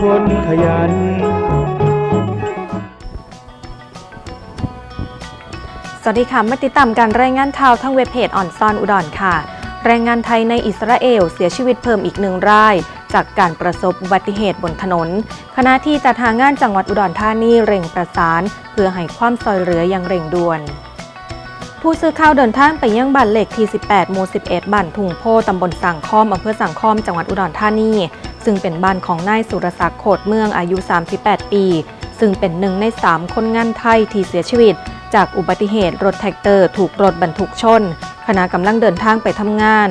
คนขยัน สวัสดีค่ะ มาติดตามการรายงานข่าวทั้งเว็บเพจออนซอนอุดรค่ะ แรงงานไทยในอิสราเอลเสียชีวิตเพิ่มอีกหนึ่งราย จากการประสบอุบัติเหตุบนถนนขณะที่จัดหางานจังหวัดอุดรธานีเร่งประสาน เพื่อให้ความซอยเหลืออย่างเร่งด่วนผู้สื่อข่าวเดินทางไปยังบ้านเหลขที่ 18 หมู่ 11 บ้านทุ่งโพตำบลสังคอมอำเภอสังคอม จังหวัดอุดรธานี ซึ่งเป็นบ้านของนายสุรศักดิ์โคดเมืองอายุ 38 ปี ซึ่งเป็นหนึ่งใน 3 คนงานไทยที่เสียชีวิต จากอุบัติเหตุรถแท็กเตอร์ถูกรถบรรทุกชน ขณะกำลังเดินทางไปทำงาน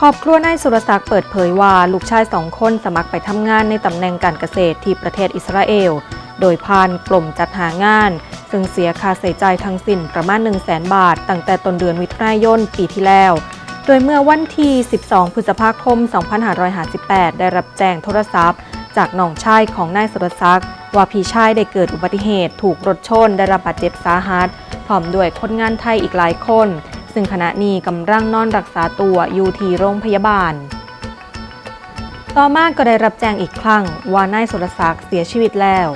ครอบครัวนายสุรศักดิ์เปิดเผยว่าลูกชายสองคนสมัครไปทำงานในตำแหน่งการเกษตรที่ประเทศอิสราเอล โดยผ่านกลุ่มจัดหางาน ซึ่งเสียค่าใช้จ่ายทั้งสิ้นประมาณ 1 0 0 0 0แบาท ตั้งแต่ต้นเดือนมิถุนายนปีที่แล้ว ดยเมื่อวันที่ 12 พฤษภาคม 2558 ได้รับแจ้งโทรศัพท์ จากน้องชายของนายสุรศักดิ์ว่าพี่ชายได้เกิดอุบัติเหตุ ถูกรถชน ได้รับบาดเจ็บสาหัส พร้อมด้วยคนงานไทยอีกหลายคน ซึ่งขณะนี้กำลังนอนรักษาตัวอยู่ที่โรงพยาบาล ต่อมาก็ได้รับแจ้งอีกครั้งว่านายสุรศักดิ์เสียชีวิตแล้ว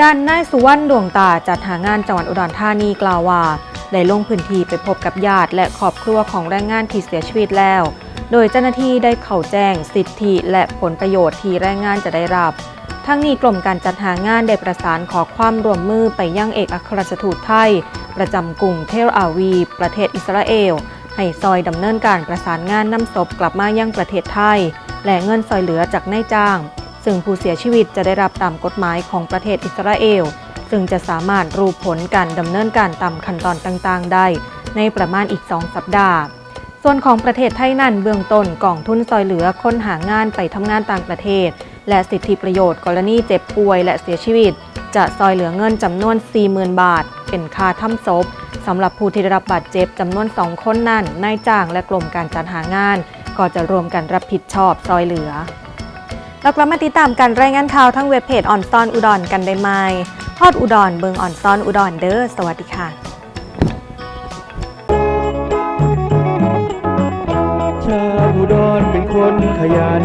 ด้านนายสุวรรณดวงตาจัดหางานจังหวัดอุดรธานีกล่าวว่า ได้ลงพื้นที่ไปพบกับญาติและครอบครัวของแรงงานที่เสียชีวิตแล้ว โดยเจ้าหน้าที่ได้เข้าแจ้งสิทธิและผลประโยชน์ที่แรงงานจะได้รับ ทั้งนี้กรมการจัดหางานได้ประสานขอความร่วมมือไปยังเอกอัครราชทูตไทย ประจำกรุงเทลอาวี ประเทศอิสราเอล ให้ซอยดำเนินการประสานงานนำศพกลับมายังประเทศไทย และเงินซอยเหลือจากนายจ้าง ซึ่งผู้เสียชีวิตจะได้รับตามกฎหมายของประเทศอิสราเอล ซึ่งจะสามารถรู้ผลการดำเนินการตามขั้นตอนต่างๆ ได้ ในประมาณอีก 2 สัปดาห์ ส่วนของประเทศไทยนั้นเบื้องต้นกองทุนซอยเหลือคนหางานไปทำงานต่างประเทศ และสิทธิประโยชน์กรณีเจ็บป่วยและเสียชีวิต จะซอยเหลือเงินจำนวน 40,000 บาท เป็นค่าทำศพสำหรับผู้ที่ได้รับบาดเจ็บจำนวน 2 คนนั้นนายจ้างและกรมการจัดหางาน ก็จะรวมกันรับผิดชอบซอยเหลือ เรากลับมาติดตามการรายงานข่าวทั้งเว็บเพจออนซอนอุดรกันได้ไหมฮอดอุดรเบิงออนซอนอุดรเด้อสวัสดีค่ะชาวอุดรเป็นคนขยัน